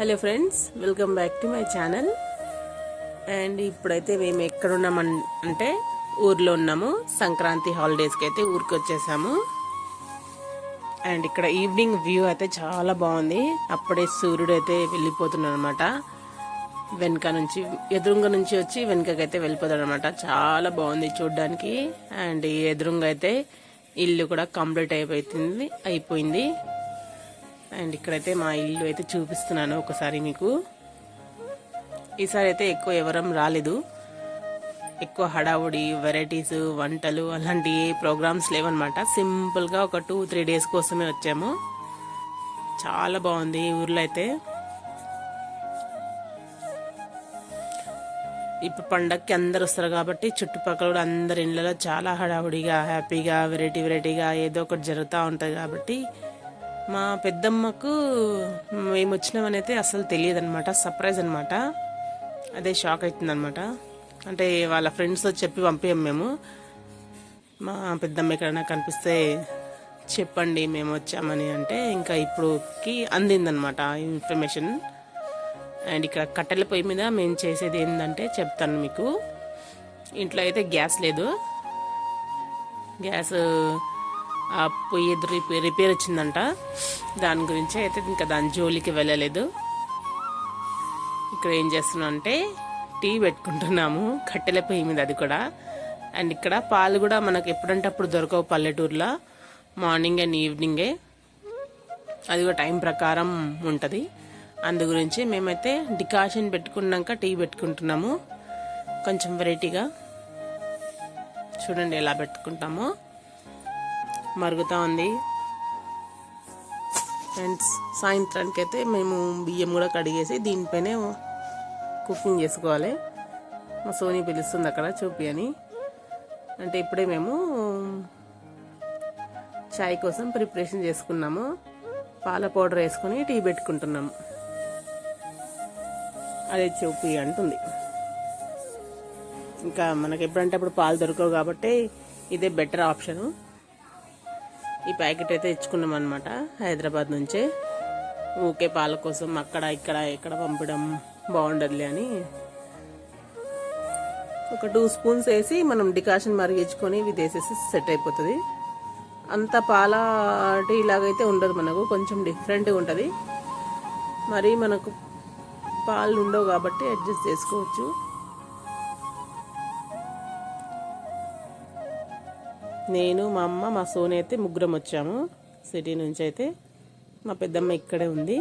Hello friends welcome back to my channel. And ఇప్పుడైతే మేము ఎక్కడ అంటే ఊర్లో ఉన్నాము. సంక్రాంతి హాలిడేస్కి అయితే ఊరికి వచ్చేసాము అండ్ ఇక్కడ ఈవినింగ్ వ్యూ అయితే చాలా బాగుంది. అప్పుడే సూర్యుడు అయితే వెళ్ళిపోతున్నాడు అనమాట వెనక నుంచి ఎదురుంగ నుంచి వచ్చి వెనకకైతే వెళ్ళిపోతాడు అనమాట చాలా బాగుంది చూడడానికి. అండ్ ఎదురుంగ అయితే ఇల్లు కూడా కంప్లీట్ అయిపోతుంది అయిపోయింది. అండ్ ఇక్కడైతే మా ఇల్లు అయితే చూపిస్తున్నాను ఒకసారి మీకు. ఈసారి అయితే ఎక్కువ ఎవరం రాలేదు. ఎక్కువ హడావుడి వెరైటీస్ వంటలు అలాంటి ప్రోగ్రామ్స్ లేవన్నమాట. సింపుల్గా ఒక టూ త్రీ డేస్ కోసమే వచ్చాము. చాలా బాగుంది ఈ ఊర్లో అయితే. ఇప్పుడు పండక్కి అందరు వస్తారు కాబట్టి చుట్టుపక్కల కూడా అందరి ఇళ్ళలో చాలా హడావుడిగా హ్యాపీగా వెరైటీ వెరైటీగా ఏదో ఒకటి జరుగుతూ ఉంటుంది కాబట్టి మా పెద్దమ్మకు మేము వచ్చినామని అయితే అసలు తెలియదు అనమాట సర్ప్రైజ్ అనమాట అదే షాక్ అవుతుంది అనమాట అంటే వాళ్ళ ఫ్రెండ్స్తో చెప్పి పంపించాం మేము. మా పెద్దమ్మ ఎక్కడైనా కనిపిస్తే చెప్పండి మేము వచ్చామని అంటే ఇంకా ఇప్పుడుకి అందిందనమాట ఇన్ఫర్మేషన్. అండ్ ఇక్కడ కట్టెల పొయ్యి మీద మేము చేసేది ఏంటంటే చెప్తాను మీకు. ఇంట్లో అయితే గ్యాస్ లేదు. గ్యాస్ పొయ్యి రిపేర్ రిపేర్ వచ్చిందంట. దాని గురించి అయితే ఇంకా దాని జోలికి వెళ్ళలేదు. ఇక్కడ ఏం చేస్తున్నాం అంటే టీ పెట్టుకుంటున్నాము. కట్టెల పొయ్యి మీద అది కూడా. అండ్ ఇక్కడ పాలు కూడా మనకు ఎప్పుడంటే అప్పుడు దొరకవు పల్లెటూరులో. మార్నింగ్ అండ్ ఈవినింగే. అది కూడా టైం ప్రకారం ఉంటుంది. అందు గురించి మేమైతే డికాషన్ పెట్టుకున్నాక టీ పెట్టుకుంటున్నాము. కొంచెం వెరైటీగా. చూడండి ఎలా పెట్టుకుంటామో. మరుగుతూ ఉంది. అండ్ సాయంత్రానికి అయితే మేము బియ్యం కూడా కడిగేసి దీనిపైనే కుకింగ్ చేసుకోవాలి. మా సోనీ పిలుస్తుంది అక్కడ చూపి అని. అంటే ఇప్పుడే మేము చాయ్ కోసం ప్రిపరేషన్ చేసుకున్నాము. పాల పౌడర్ వేసుకొని టీ పెట్టుకుంటున్నాము. అదే చూపి అంటుంది. ఇంకా మనకి ఎప్పుడంటే అప్పుడు పాలు దొరకవు కాబట్టి ఇదే బెటర్ ఆప్షను. ఈ ప్యాకెట్ అయితే ఇచ్చుకున్నాం అనమాట హైదరాబాద్ నుంచే. ఊకే పాల కోసం అక్కడ ఇక్కడ ఎక్కడ పంపడం బాగుండదులే అని. ఒక టూ స్పూన్స్ వేసి మనం డికాషన్ మరిగించుకొని ఇవి వేసేసి సెట్ అయిపోతుంది. అంత పాల టీ ఇలాగైతే ఉండదు మనకు కొంచెం డిఫరెంట్గా ఉంటుంది. మరి మనకు పాలు ఉండవు కాబట్టి అడ్జస్ట్ చేసుకోవచ్చు. నేను మా అమ్మ మా సోని అయితే ముగ్గురం వచ్చాము. సిటీ నుంచి అయితే మా పెద్దమ్మ ఇక్కడే ఉంది.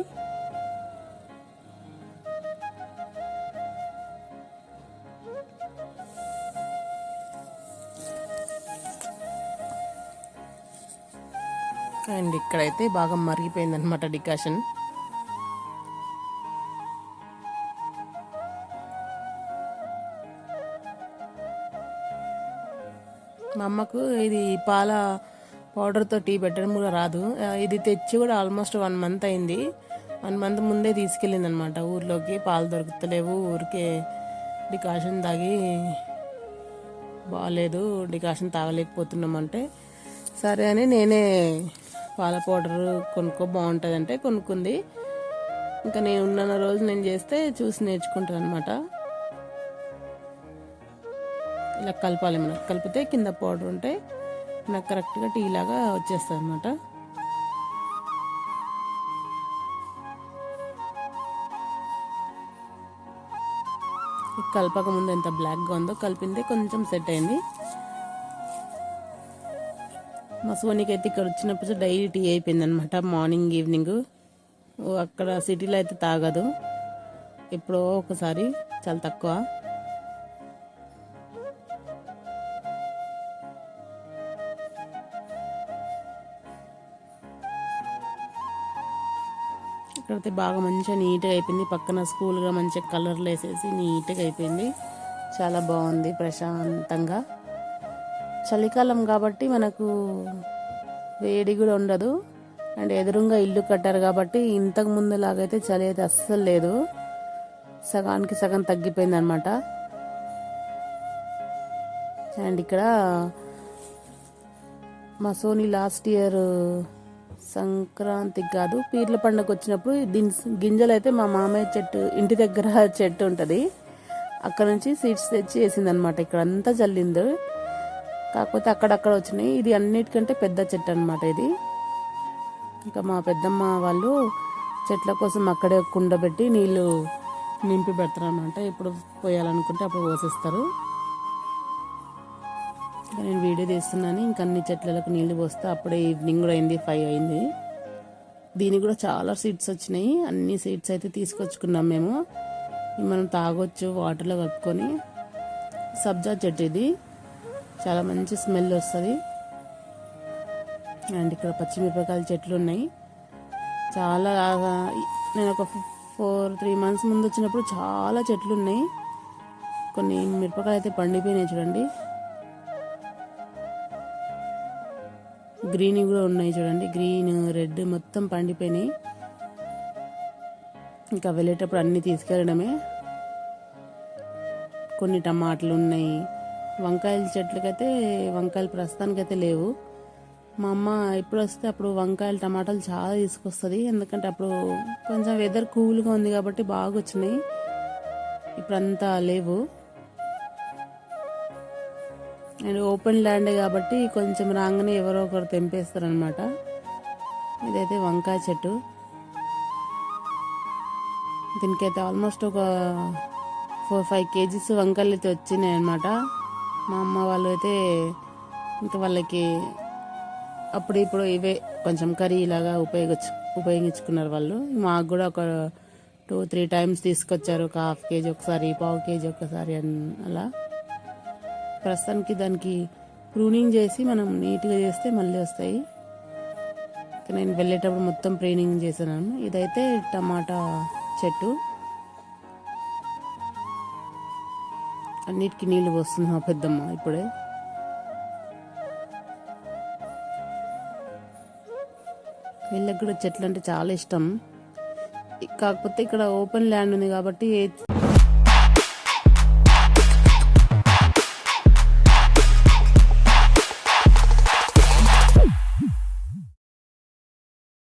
అండ్ ఇక్కడైతే బాగా మరిగిపోయింది అనమాట డికాషన్. అమ్మకు ఇది పాల పౌడర్తో టీ పెట్టడం కూడా రాదు. ఇది తెచ్చి కూడా ఆల్మోస్ట్ వన్ మంత్ అయింది. వన్ మంత్ ముందే తీసుకెళ్ళింది అనమాట ఊర్లోకి పాలు దొరుకుతలేవు. ఊరికే డికాషన్ తాగి బాగాలేదు డికాషన్ తాగలేకపోతున్నామంటే సరే అని నేనే పాల పౌడర్ కొనుక్కో బాగుంటుంది అంటే కొనుక్కుంది. ఇంకా నేను ఉన్న రోజు నేను చేస్తే చూసి నేర్చుకుంటాను అనమాట ఇలా కలపాలి మనకు కలిపితే కింద పౌడర్ ఉంటే నాకు కరెక్ట్గా టీ లాగా వచ్చేస్తుంది అనమాట కలపక ముందు ఎంత బ్లాక్గా ఉందో కలిపిందే కొంచెం సెట్ అయింది. మా సోనికి అయితే ఇక్కడ వచ్చినప్పుడు డైలీ టీ అయిపోయింది అనమాట మార్నింగ్ ఈవినింగ్. అక్కడ సిటీలో అయితే తాగదు. ఎప్పుడో ఒకసారి చాలా తక్కువ. ఇక్కడైతే బాగా మంచిగా నీట్గా అయిపోయింది. పక్కన స్కూల్గా మంచిగా కలర్లు వేసేసి నీట్గా అయిపోయింది. చాలా బాగుంది ప్రశాంతంగా. చలికాలం కాబట్టి మనకు వేడి కూడా ఉండదు. అండ్ ఎదురుగా ఇల్లు కట్టారు కాబట్టి ఇంతకు ముందు లాగైతే చలి అయితే అస్సలు లేదు. సగానికి సగం తగ్గిపోయింది అనమాట అండ్ ఇక్కడ మా సోనీ లాస్ట్ ఇయర్ సంక్రాంతికి కాదు పీర్ల పండుగ వచ్చినప్పుడు దీని గింజలు అయితే మా మామయ్య చెట్టు ఇంటి దగ్గర చెట్టు ఉంటుంది. అక్కడ నుంచి సీడ్స్ తెచ్చి వేసింది అనమాట ఇక్కడ అంతా చల్లింది కాకపోతే అక్కడక్కడ వచ్చినాయి. ఇది అన్నిటికంటే పెద్ద చెట్టు అనమాట ఇది. ఇంకా మా పెద్దమ్మ వాళ్ళు చెట్ల కోసం అక్కడే కుండ పెట్టి నీళ్ళు నింపి పెడతారు అనమాట ఇప్పుడు పోయాలనుకుంటే అప్పుడు పోసేస్తారు. ఇంకా నేను వీడియో తీస్తున్నాను. ఇంకా అన్ని చెట్లకు నీళ్ళు పోస్తే అప్పుడే ఈవినింగ్ కూడా అయింది ఫైవ్ అయింది. దీనికి కూడా చాలా సీడ్స్ వచ్చినాయి. అన్ని సీడ్స్ అయితే తీసుకొచ్చుకున్నాం మేము. మనం తాగొచ్చు వాటర్లో కలుపుకొని. సబ్జా చెట్టు ఇది. చాలా మంచి స్మెల్ వస్తుంది. అండ్ ఇక్కడ పచ్చిమిరపకాయల చెట్లు ఉన్నాయి. చాలా నేను ఒక ఫోర్ త్రీ మంత్స్ ముందు వచ్చినప్పుడు చాలా చెట్లు ఉన్నాయి. కొన్ని మిరపకాయలు అయితే పండిపోయినాయి చూడండి. గ్రీన్ కూడా ఉన్నాయి చూడండి. గ్రీన్ రెడ్ మొత్తం పండిపోయినాయి. ఇంకా వెళ్ళేటప్పుడు అన్నీ తీసుకెళ్ళడమే. కొన్ని టమాటాలు ఉన్నాయి. వంకాయల చెట్లకైతే వంకాయలు ప్రస్తుతానికైతే లేవు. మా అమ్మ ఎప్పుడు వస్తే అప్పుడు వంకాయలు టమాటాలు చాలా తీసుకొస్తుంది. ఎందుకంటే అప్పుడు కొంచెం వెదర్ కూల్గా ఉంది కాబట్టి బాగా వచ్చినాయి. ఇప్పుడంతా లేవు. అండ్ ఓపెన్ ల్యాండ్ కాబట్టి కొంచెం రాగానే ఎవరో ఒకరు తెంపేస్తారనమాట ఇదైతే వంకాయ చెట్టు. దీనికైతే ఆల్మోస్ట్ ఒక ఫోర్ ఫైవ్ కేజీస్ వంకాయలు అయితే వచ్చినాయి అనమాట మా అమ్మ వాళ్ళు అయితే ఇంకా వాళ్ళకి అప్పుడు ఇప్పుడు ఇవే కొంచెం కర్రీ ఇలాగా ఉపయోగించు ఉపయోగించుకున్నారు వాళ్ళు. మాకు కూడా ఒక టూ త్రీ టైమ్స్ తీసుకొచ్చారు. ఒక హాఫ్ కేజీ ఒకసారి పావు కేజీ ఒకసారి అని అలా. ప్రస్తుతానికి దానికి ప్రూనింగ్ చేసి మనం నీట్గా చేస్తే మళ్ళీ వస్తాయి. నేను వెళ్ళేటప్పుడు మొత్తం ప్రీనింగ్ చేశాను. ఇదైతే టమాటా చెట్టు. అన్నిటికీ నీళ్ళు పోస్తుంది మా పెద్దమ్మ ఇప్పుడే. వీళ్ళకి కూడా చెట్లు అంటే చాలా ఇష్టం. కాకపోతే ఇక్కడ ఓపెన్ ల్యాండ్ ఉంది కాబట్టి